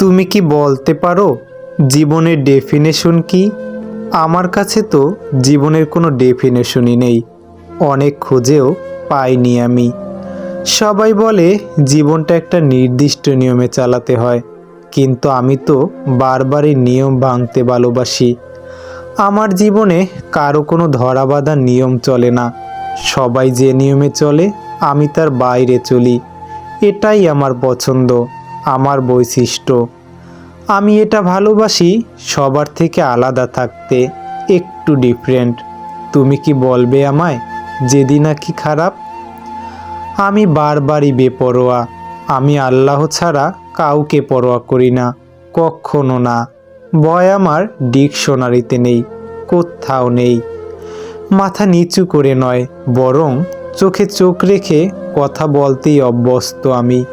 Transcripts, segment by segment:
তুমি কি বলতে পারো, জীবনের ডেফিনেশন কি? আমার কাছে তো জীবনের কোনো ডেফিনেশনই নেই, অনেক খুঁজেও পাইনি আমি। সবাই বলে জীবনটা একটা নির্দিষ্ট নিয়মে চালাতে হয়, কিন্তু আমি তো বারবারই নিয়ম ভাঙতে ভালোবাসি। আমার জীবনে কারও কোনো ধরাবাঁধা নিয়ম চলে না, সবাই যে নিয়মে চলে, আমি তার বাইরে চলি, এটাই আমার পছন্দ। আমার বৈশিষ্ট্য। আমি এটা ভালোবাসি, সবার থেকে আলাদা থাকতে একটু ডিফারেন্ট তুমি কি বলবে আমায় যেদিন নাকি খারাপ? আমি বারবারই বেপরোয়া। আমি আল্লাহ ছাড়া কাউকে পরোয়া করি না, কখনো না। ভয় আমার ডিকশনারিতে নেই, কোথাও নেই। মাথা নিচু করে নয়, বরং চোখে চোখ রেখে কথা বলতেই অভ্যস্ত আমি।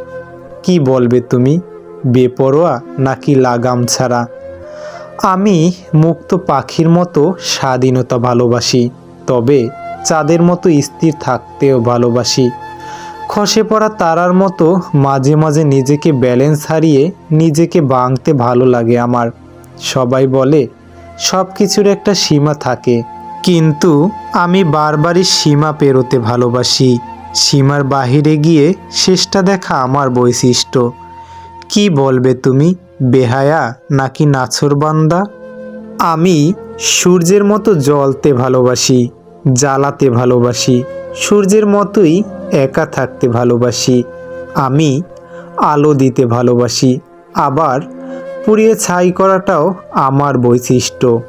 কি বলবে তুমি? বেপরোয়া নাকি লাগাম ছাড়া? আমি মুক্ত পাখির মতো স্বাধীনতা ভালোবাসি, তবে চাঁদের মতো স্থির থাকতেও ভালোবাসি। খসে পড়া তারার মতো মাঝে মাঝে নিজেকে ব্যালেন্স হারিয়ে নিজেকে ভাঙতে ভালো লাগে আমার। সবাই বলে সব কিছুর একটা সীমা থাকে। কিন্তু আমি বারবারই সীমা পেরোতে ভালোবাসি। সীমার বাহিরে গিয়ে শেষটা দেখা আমার বৈশিষ্ট্য। কি বলবে তুমি, বেহায়া নাকি নাছরবান্দা আমি সূর্যের মতো জ্বলতে ভালোবাসি, জ্বালাতে ভালোবাসি, সূর্যের মতোই একা থাকতে ভালোবাসি। আমি আলো দিতে ভালোবাসি, আবার পুড়িয়ে ছাই করাটাও আমার বৈশিষ্ট্য।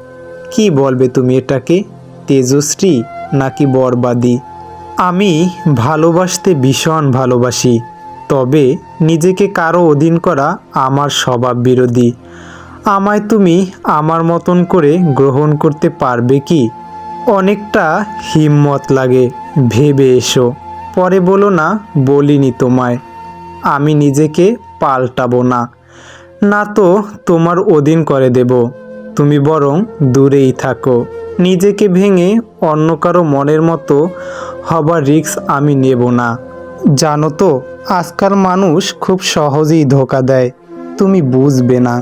কি বলবে তুমি এটাকে, তেজশ্রী নাকি বরবাদী? আমি ভালোবাসতে ভীষণ ভালোবাসি, তবে নিজেকে কারও অধীন করা আমার স্বভাব বিরোধী। আমায় তুমি আমার মতন করে গ্রহণ করতে পারবে কি? অনেকটা হিম্মত লাগে, ভেবে এসো। পরে বলো না, বলিনি তোমায়। আমি নিজেকে পাল্টাবো না। না তো তোমার অধীন করে দেব। তুমি বরং দূরেই থাকো। নিজেকে ভেঙে অন্য কারও মনের মতো হবার রিক্স আমি নেব না। জানো তো আজকাল মানুষ খুব সহজেই ধোকা দেয়। তুমি বুঝবে না।